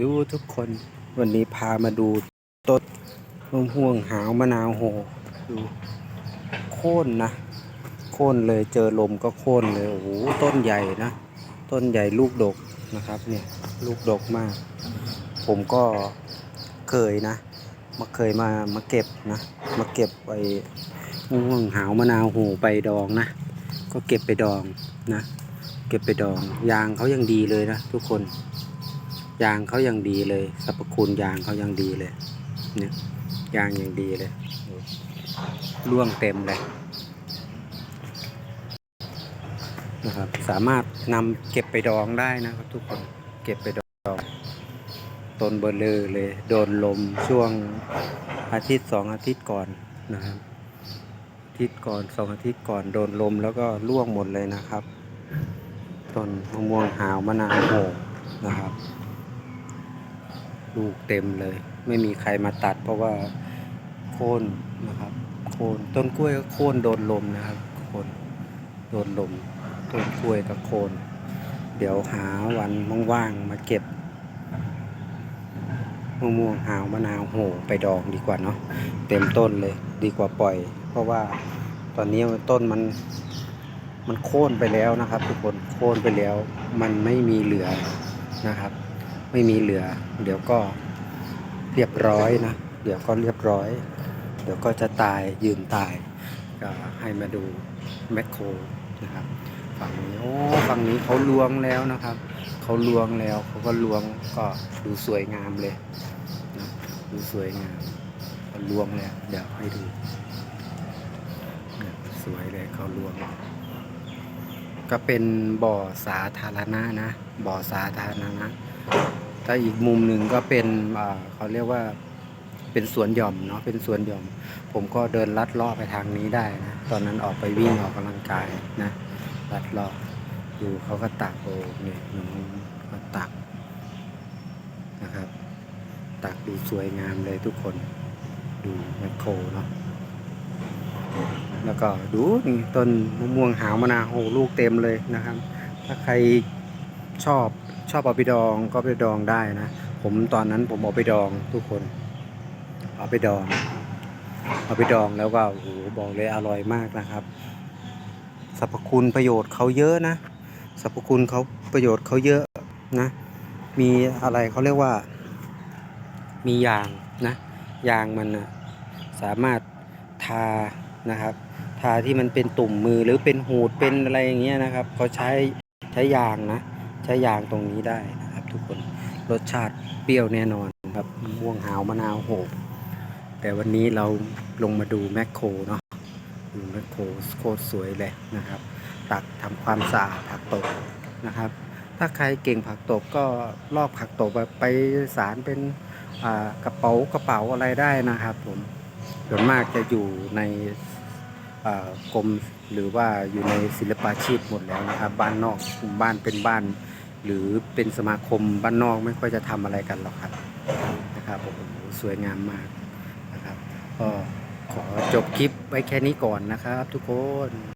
ดูทุกคนวันนี้พามาดูต้นมะม่วงหาวมะนาวโหดูโค่นนะ โค่นเลยเจอลมก็โค่นเลยโอ้โหต้นใหญ่นะ ต้นใหญ่ลูกดกนะครับเนี่ยลูกดกมาก ผมก็เคยนะ มาเคยมามาเก็บนะ มาเก็บไปมะม่วงหาวมะนาวโหไปดองนะ ก็เก็บไปดองนะ เก็บไปดองยางเขายังดีเลยนะทุกคน ยางเขายังดีเลยสรรพคุณยางเขายังดีเลย เนี่ยยางยังดีเลยร่วงเต็มเลยนะครับ สามารถนำเก็บไปดองได้นะครับ ทุกคนเก็บไปดองต้นเบลเลอร์เลย โดนลมช่วงอาทิตย์สองอาทิตย์ก่อนนะครับอาทิตย์ก่อนสองอาทิตย์ก่อนโดนลมแล้วก็ร่วงหมดเลยนะครับต้นมะม่วงหาวมะนาวโหนะครับ ลูกเต็มเลย ไม่มีใครมาตัด เพราะว่าโค่นนะครับ โค่นต้นกล้วยก็โค่นโดนลมนะครับโค่นโดนลมต้นกล้วยก็โค่นเดี๋ยวหาวันว่างๆมาเก็บมะม่วงหาวมะนาวโหไปดองดีกว่าเนาะเต็มต้นเลยดีกว่าปล่อย เพราะว่าตอนนี้ต้นมันมันโค่นไปแล้วนะครับ ทุกคนโค่นไปแล้ว มันไม่มีเหลือนะครับ ไม่มีเหลือ เดี๋ยวก็เรียบร้อยนะ เดี๋ยวก็เรียบร้อย เดี๋ยวก็จะตายยืนตาย ก็ให้มาดูแมคโครนะครับฝั่งนี้โอ้ฝั่งนี้เขาลวงแล้วนะครับเขาลวงแล้วเขาก็ลวงก็ดูสวยงามเลยนะดูสวยงามเขาลวงแล้วเดี๋ยวให้ดูเนี่ยสวยเลยเขาลวง ก็เป็นบ่อสาธารณะนะบ่อสาธารณะ ถ้าอีกมุมหนึ่งก็เป็นเขาเรียกว่าเป็นสวนหย่อมเนาะเป็นสวนหย่อม ผมก็เดินลัดเลาะไปทางนี้ได้นะตอนนั้นออกไปวิ่งออกกำลังกายนะลัดเลาะดูเขาก็ตักโอ้เนี่ยน้องก็ตักนะครับ ตักดูสวยงามเลยทุกคนดูแมคโครเนาะแล้วก็ดูต้นมะม่วงหาวมะนาวโหลูกเต็มเลยนะครับ ถ้าใคร ชอบชอบเอาไปดองก็ไปดองได้นะ ผมตอนนั้นผมเอาไปดองทุกคน เอาไปดอง เอาไปดองแล้วก็โอ้โหบอกเลยอร่อยมากนะครับสรรพคุณประโยชน์เขาเยอะนะสรรพคุณเขาประโยชน์เขาเยอะนะ มีอะไรเขาเรียกว่า มียางนะยางมันนะสามารถทานะครับทาที่มันเป็นตุ่มมือหรือเป็นหูดเป็นอะไรอย่างเงี้ยนะครับเขาใช้ใช้ยางนะ ใช้ยางตรงนี้ได้นะครับ ทุกคนรสชาติเปรี้ยวแน่นอนครับม่วงหาวมะนาวโหกแต่วันนี้เราลงมาดูแมคโครเนาะดูแมคโครโคตรสวยเลยนะครับ ตักทำความสะอาดผักตบนะครับ ถ้าใครเก่งผักตบก็ลอกผักตบไปสารเป็นกระเป๋ากระเป๋าอะไรได้นะครับผมส่วนมากจะอยู่ในกรมหรือว่าอยู่ในศิลปาชีพหมดแล้วนะครับ บ้านนอกบ้านเป็นบ้าน หรือเป็นสมาคมบ้านนอกไม่ค่อยจะทำอะไรกันหรอกครับนะครับโอ้โหสวยงามมากนะครับ ก็ขอจบคลิปไว้แค่นี้ก่อนนะครับทุกคน